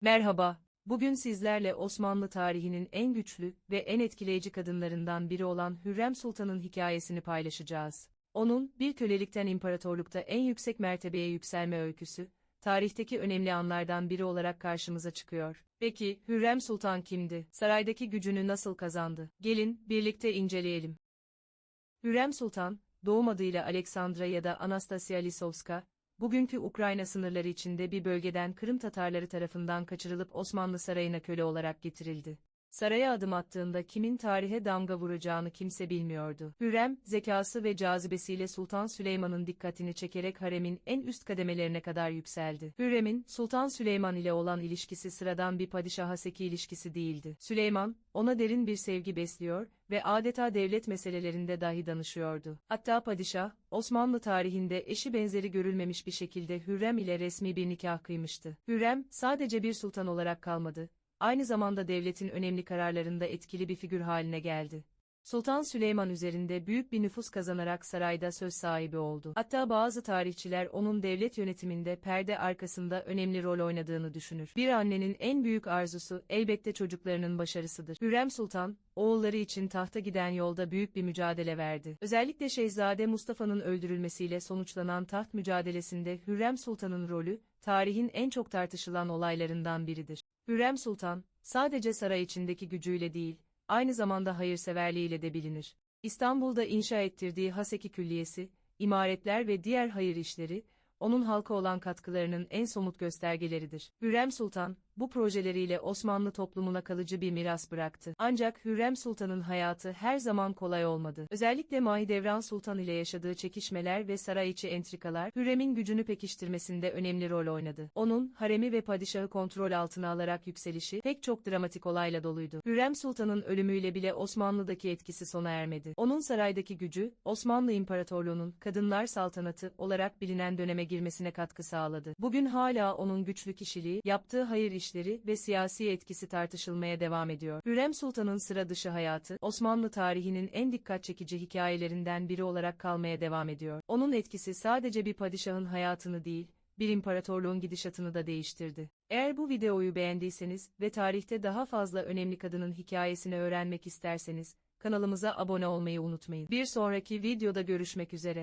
Merhaba, bugün sizlerle Osmanlı tarihinin en güçlü ve en etkileyici kadınlarından biri olan Hürrem Sultan'ın hikayesini paylaşacağız. Onun, bir kölelikten imparatorlukta en yüksek mertebeye yükselme öyküsü, tarihteki önemli anlardan biri olarak karşımıza çıkıyor. Peki, Hürrem Sultan kimdi? Saraydaki gücünü nasıl kazandı? Gelin, birlikte inceleyelim. Hürrem Sultan, doğum adıyla Aleksandra ya da Anastasia Lisovska, bugünkü Ukrayna sınırları içinde bir bölgeden Kırım Tatarları tarafından kaçırılıp Osmanlı Sarayı'na köle olarak getirildi. Saraya adım attığında kimin tarihe damga vuracağını kimse bilmiyordu. Hürrem, zekası ve cazibesiyle Sultan Süleyman'ın dikkatini çekerek haremin en üst kademelerine kadar yükseldi. Hürrem'in, Sultan Süleyman ile olan ilişkisi sıradan bir padişah haseki ilişkisi değildi. Süleyman, ona derin bir sevgi besliyor ve adeta devlet meselelerinde dahi danışıyordu. Hatta padişah, Osmanlı tarihinde eşi benzeri görülmemiş bir şekilde Hürrem ile resmi bir nikah kıymıştı. Hürrem, sadece bir sultan olarak kalmadı, aynı zamanda devletin önemli kararlarında etkili bir figür haline geldi. Sultan Süleyman üzerinde büyük bir nüfus kazanarak sarayda söz sahibi oldu. Hatta bazı tarihçiler onun devlet yönetiminde perde arkasında önemli rol oynadığını düşünür. Bir annenin en büyük arzusu elbette çocuklarının başarısıdır. Hürrem Sultan, oğulları için tahta giden yolda büyük bir mücadele verdi. Özellikle Şehzade Mustafa'nın öldürülmesiyle sonuçlanan taht mücadelesinde Hürrem Sultan'ın rolü, tarihin en çok tartışılan olaylarından biridir. Hürrem Sultan, sadece saray içindeki gücüyle değil, aynı zamanda hayırseverliğiyle de bilinir. İstanbul'da inşa ettirdiği Haseki Külliyesi, imaretler ve diğer hayır işleri, onun halka olan katkılarının en somut göstergeleridir. Hürrem Sultan, bu projeleriyle Osmanlı toplumuna kalıcı bir miras bıraktı. Ancak Hürrem Sultan'ın hayatı her zaman kolay olmadı. Özellikle Mahidevran Sultan ile yaşadığı çekişmeler ve saray içi entrikalar, Hürrem'in gücünü pekiştirmesinde önemli rol oynadı. Onun, haremi ve padişahı kontrol altına alarak yükselişi, pek çok dramatik olayla doluydu. Hürrem Sultan'ın ölümüyle bile Osmanlı'daki etkisi sona ermedi. Onun saraydaki gücü, Osmanlı İmparatorluğu'nun, kadınlar saltanatı olarak bilinen döneme girmesine katkı sağladı. Bugün hala onun güçlü kişiliği, yaptığı hayır işleri ve siyasi etkisi tartışılmaya devam ediyor. Hürrem Sultan'ın sıra dışı hayatı, Osmanlı tarihinin en dikkat çekici hikayelerinden biri olarak kalmaya devam ediyor. Onun etkisi sadece bir padişahın hayatını değil, bir imparatorluğun gidişatını da değiştirdi. Eğer bu videoyu beğendiyseniz ve tarihte daha fazla önemli kadının hikayesini öğrenmek isterseniz, kanalımıza abone olmayı unutmayın. Bir sonraki videoda görüşmek üzere.